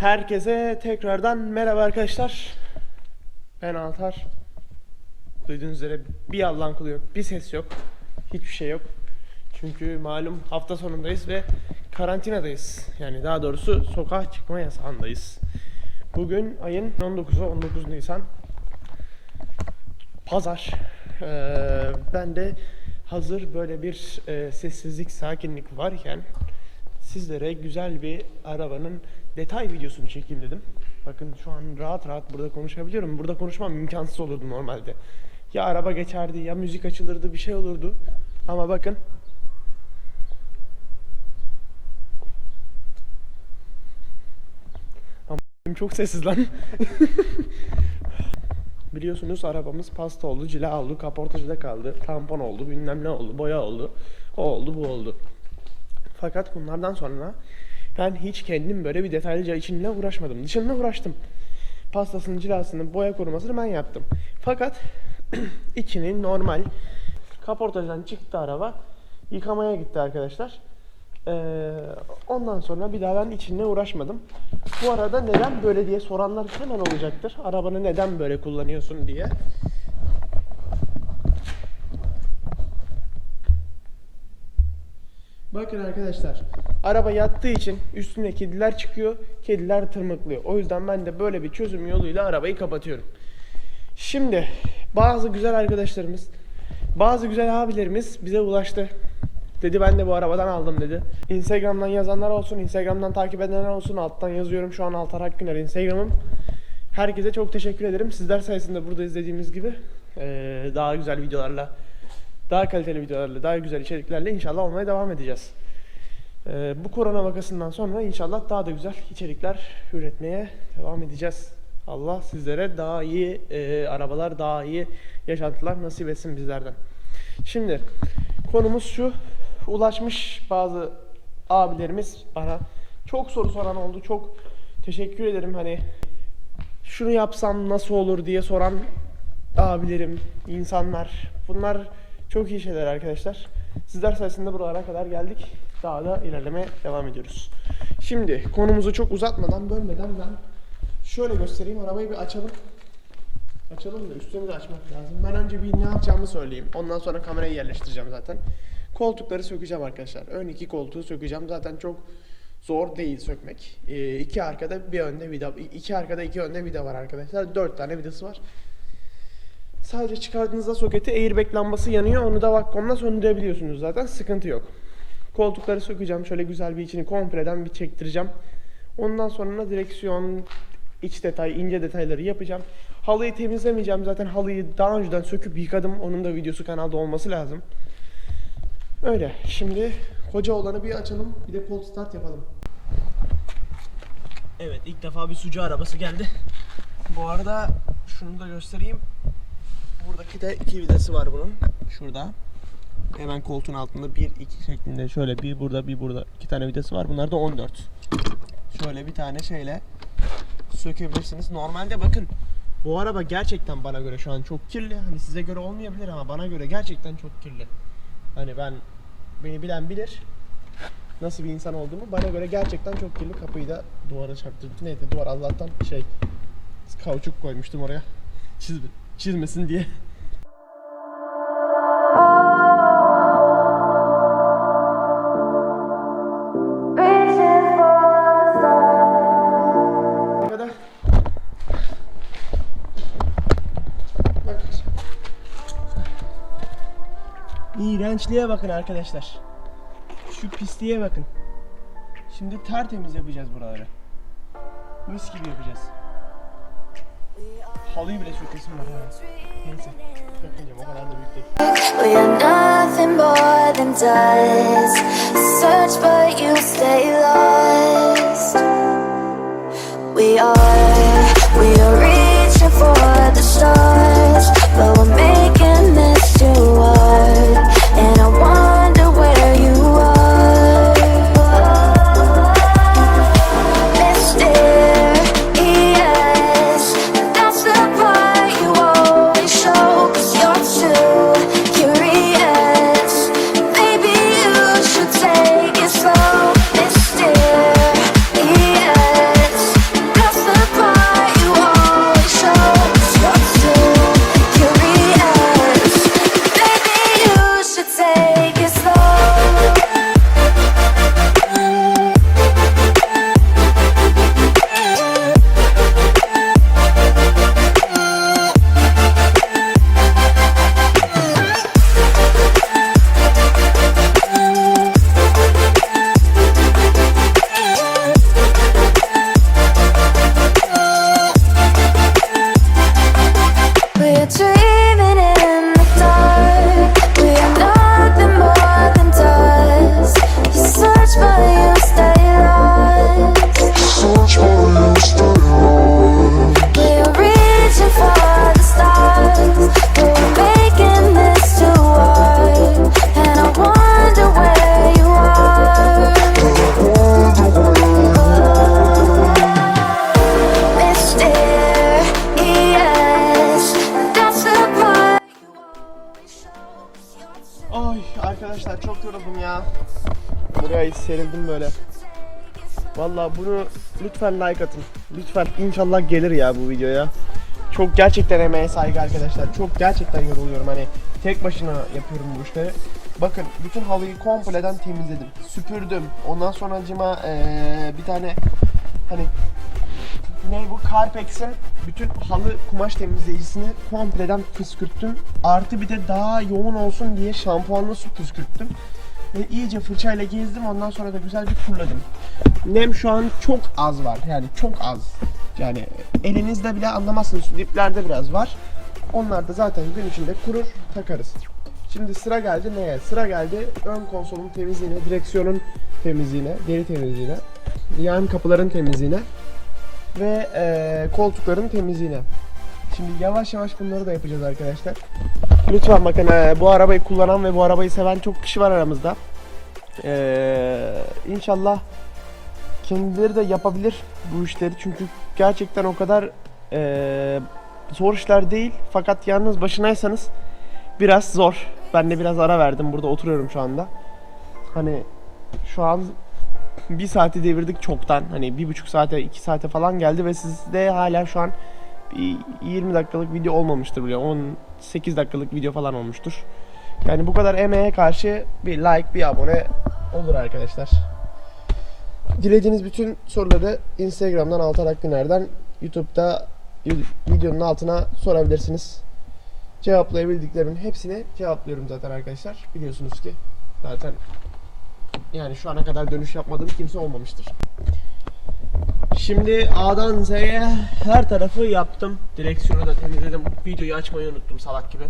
Herkese tekrardan merhaba arkadaşlar. Ben Altar. Duyduğunuz üzere bir Allah'ın kulu bir ses yok, hiçbir şey yok. Çünkü malum hafta sonundayız ve karantinadayız. Yani daha doğrusu sokağa çıkma yasağındayız. Bugün ayın 19'u 19 Nisan. Pazar. Ee, ben de hazır böyle bir e, sessizlik, sakinlik varken sizlere güzel bir arabanın detay videosunu çekeyim dedim. Bakın şu an rahat rahat burada konuşabiliyorum. Burada konuşmam imkansız olurdu normalde. Ya araba geçerdi ya müzik açılırdı bir şey olurdu. Ama bakın çok sessiz lan. Biliyorsunuz arabamız pasta oldu, cila oldu, kaportacıda kaldı, tampon oldu, bilmem ne oldu, boya oldu, o oldu, bu oldu. Fakat bunlardan sonra ben hiç kendim böyle bir detaylıca içinle uğraşmadım. Dışında uğraştım. Pastasını, cilasını, boya korumasını ben yaptım. Fakat içini normal kaportajdan çıktı araba. Yıkamaya gitti arkadaşlar. Ee, ondan sonra bir daha ben içinle uğraşmadım. Bu arada neden böyle diye soranlar hemen olacaktır. Arabanı neden böyle kullanıyorsun diye. Bakın arkadaşlar. Araba yattığı için üstüne kediler çıkıyor. Kediler tırmıklıyor. O yüzden ben de böyle bir çözüm yoluyla arabayı kapatıyorum. Şimdi bazı güzel arkadaşlarımız, bazı güzel abilerimiz bize ulaştı. Dedi ben de bu arabadan aldım dedi. Instagram'dan yazanlar olsun, Instagram'dan takip edenler olsun. Alttan yazıyorum şu an Altar Akgüner Instagram'ım. Herkese çok teşekkür ederim. Sizler sayesinde burada izlediğimiz gibi daha güzel videolarla, daha kaliteli videolarla, daha güzel içeriklerle inşallah olmaya devam edeceğiz. Eee, bu korona vakasından sonra inşallah daha da güzel içerikler üretmeye devam edeceğiz. Allah sizlere daha iyi eee, arabalar, daha iyi yaşantılar nasip etsin bizlerden. Şimdi konumuz şu. Ulaşmış bazı abilerimiz bana çok soru soran oldu. Çok teşekkür ederim hani şunu yapsam nasıl olur diye soran abilerim, insanlar. Bunlar çok iyi şeyler arkadaşlar. Sizler sayesinde buralara kadar geldik. Daha da ilerlemeye devam ediyoruz. Şimdi konumuzu çok uzatmadan, bölmeden ben şöyle göstereyim. Arabayı bir açalım. Açalım da üstünü de açmak lazım. Ben önce bir ne yapacağımı söyleyeyim. Ondan sonra kamerayı yerleştireceğim zaten. Koltukları sökeceğim arkadaşlar. Ön iki koltuğu sökeceğim. Zaten çok zor değil sökmek. Ee, iki arkada bir önde vida, iki arkada iki önde vida var arkadaşlar. Dört tane vidası var. Sadece çıkardığınızda soketi airbag lambası yanıyor. Onu da Vacom'la söndürebiliyorsunuz zaten. Sıkıntı yok. Koltukları sökeceğim. Şöyle güzel bir içini kompleden bir çektireceğim. Ondan sonra direksiyon, iç detay, ince detayları yapacağım. Halıyı temizlemeyeceğim. Zaten halıyı daha önceden söküp yıkadım. Onun da videosu kanalda olması lazım. Öyle. Şimdi koca olanı bir açalım. Bir de cold start yapalım. Evet ilk defa bir sucu arabası geldi. Bu arada şunu da göstereyim. Buradaki de iki vidası var bunun. Şurada. Hemen koltuğun altında bir iki şeklinde şöyle bir burada bir burada iki tane vidası var. Bunlar da 14. Şöyle bir tane şeyle sökebilirsiniz. Normalde bakın bu araba gerçekten bana göre şu an çok kirli. Hani size göre olmayabilir ama bana göre gerçekten çok kirli. Hani ben beni bilen bilir nasıl bir insan olduğumu. Bana göre gerçekten çok kirli. Kapıyı da duvara çarptırdım. Neydi duvar Allah'tan şey kauçuk koymuştum oraya. Çiz, çizmesin diye. İğrençliğe bakın arkadaşlar. Şu pisliğe bakın. Şimdi tertemiz yapacağız buraları. Mis gibi yapacağız. Halıyı bile sökesim var ha. Neyse. Sökmeyeceğim o kadar da büyük değil. We are nothing more than dust. Search, but you stay lost. We are, serildim böyle. Vallahi bunu lütfen like atın. Lütfen inşallah gelir ya bu videoya. Çok gerçekten emeğe saygı arkadaşlar. Çok gerçekten yoruluyorum hani tek başına yapıyorum bu işleri. Bakın bütün halıyı kompleden temizledim. Süpürdüm. Ondan sonra cima bir tane hani ne bu Carpex'in bütün halı kumaş temizleyicisini kompleden püskürttüm. Artı bir de daha yoğun olsun diye şampuanlı su püskürttüm. Ve iyice fırçayla gezdim ondan sonra da güzel bir kuruladım. Nem şu an çok az var yani çok az. Yani elinizde bile anlamazsınız diplerde biraz var. Onlar da zaten gün içinde kurur takarız. Şimdi sıra geldi neye? Sıra geldi ön konsolun temizliğine, direksiyonun temizliğine, deri temizliğine, yan kapıların temizliğine ve eee, koltukların temizliğine. Şimdi yavaş yavaş bunları da yapacağız arkadaşlar. Lütfen bakın eee, bu arabayı kullanan ve bu arabayı seven çok kişi var aramızda. Eee inşallah kendileri de yapabilir bu işleri çünkü gerçekten o kadar eee, zor işler değil fakat yalnız başınaysanız biraz zor. Ben de biraz ara verdim burada oturuyorum şu anda. Hani şu an bir saati devirdik çoktan. Hani bir buçuk saate, iki saate falan geldi ve sizde hala şu an bir 20 dakikalık video olmamıştır bile. 18 dakikalık video falan olmuştur. Yani bu kadar emeğe karşı bir like, bir abone olur arkadaşlar. Dilediğiniz bütün soruları Instagram'dan Altar Akgüner'den YouTube'da videonun altına sorabilirsiniz. Cevaplayabildiklerimin hepsini cevaplıyorum zaten arkadaşlar. Biliyorsunuz ki zaten yani şu ana kadar dönüş yapmadığım kimse olmamıştır. Şimdi A'dan Z'ye her tarafı yaptım. Direksiyonu da temizledim. Videoyu açmayı unuttum salak gibi.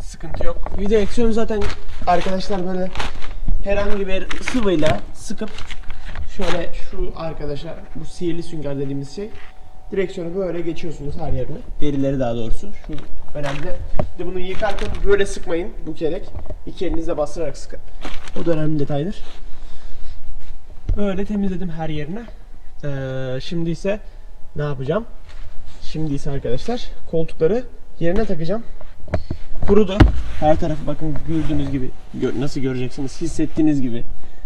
Sıkıntı yok. Bir direksiyon zaten arkadaşlar böyle herhangi bir sıvıyla sıkıp şöyle şu arkadaşa bu sihirli sünger dediğimiz şey direksiyonu böyle geçiyorsunuz her yerine. Derileri daha doğrusu. Şu önemli. De bunu yıkarken böyle sıkmayın bu kerek. İki elinizle bastırarak sıkın. O da önemli detaydır. Böyle temizledim her yerine. Ee, şimdi ise ne yapacağım? Şimdi ise arkadaşlar koltukları yerine takacağım. Kurudu. Her tarafı bakın gördüğünüz gibi. Nasıl göreceksiniz? Hissettiğiniz gibi.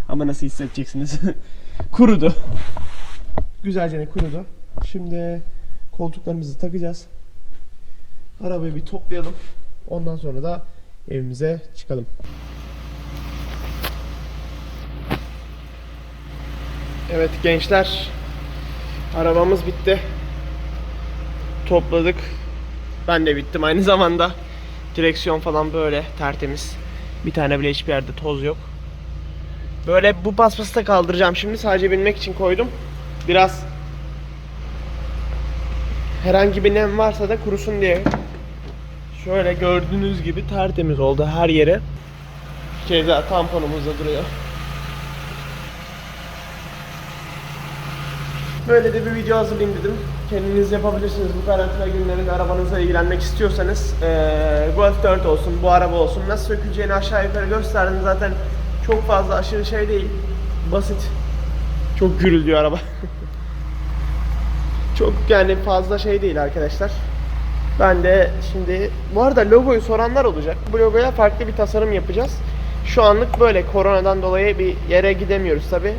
Ama nasıl hissedeceksiniz? kurudu. Güzelce kurudu. Şimdi koltuklarımızı takacağız. Arabayı bir toplayalım. Ondan sonra da evimize çıkalım. Evet gençler. Arabamız bitti. Topladık. Ben de bittim aynı zamanda. Direksiyon falan böyle tertemiz. Bir tane bile hiçbir yerde toz yok. Böyle bu paspası da kaldıracağım şimdi. Sadece binmek için koydum. Biraz herhangi bir nem varsa da kurusun diye. Şöyle gördüğünüz gibi tertemiz oldu her yere. Keza tamponumuz da duruyor. Böyle de bir video hazırlayayım dedim. Kendiniz yapabilirsiniz. Bu karantina günlerinde arabanızla ilgilenmek istiyorsanız eee Golf 4 olsun, bu araba olsun nasıl söküleceğini aşağı yukarı gösterdim. Zaten çok fazla aşırı şey değil. Basit. Çok gürülüyor araba. Çok yani fazla şey değil arkadaşlar. Ben de şimdi bu arada logoyu soranlar olacak. Bu logoya farklı bir tasarım yapacağız. Şu anlık böyle koronadan dolayı bir yere gidemiyoruz tabi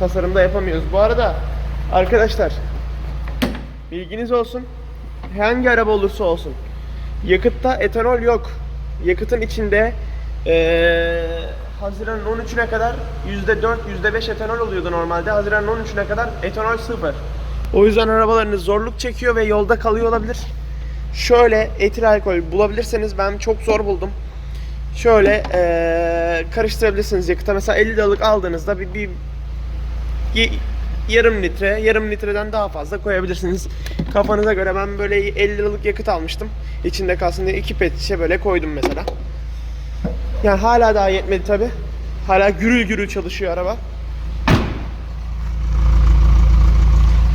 tasarımda yapamıyoruz. Bu arada arkadaşlar Bilginiz olsun. Hangi araba olursa olsun. Yakıtta etanol yok. Yakıtın içinde eee Haziran'ın 13'üne kadar %4, %5 etanol oluyordu normalde. Haziran'ın 13'üne kadar etanol sıfır. O yüzden arabalarınız zorluk çekiyor ve yolda kalıyor olabilir. Şöyle etil alkol bulabilirseniz ben çok zor buldum. Şöyle eee, karıştırabilirsiniz yakıta. Mesela 50 liralık aldığınızda bir, bir yarım litre, yarım litreden daha fazla koyabilirsiniz. Kafanıza göre ben böyle 50 liralık yakıt almıştım. İçinde kalsın diye iki pet şişe böyle koydum mesela. Yani hala daha yetmedi tabi. Hala gürül gürül çalışıyor araba.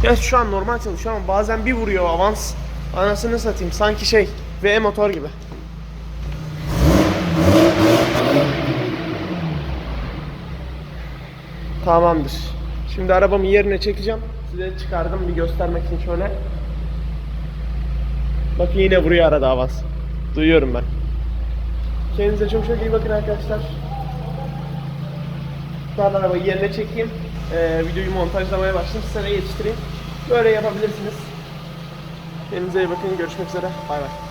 Ya şu an normal çalışıyor ama bazen bir vuruyor avans. Anasını satayım sanki şey V motor gibi. Tamamdır. Şimdi arabamı yerine çekeceğim. Size çıkardım bir göstermek için şöyle. Bakın yine vuruyor arada avans. Duyuyorum ben. Kendinize çok çok iyi bakın arkadaşlar. Ben arabayı yerine çekeyim. Ee, videoyu montajlamaya başlayayım. Size yetiştireyim. Böyle yapabilirsiniz. Kendinize iyi bakın. Görüşmek üzere. Bay bay.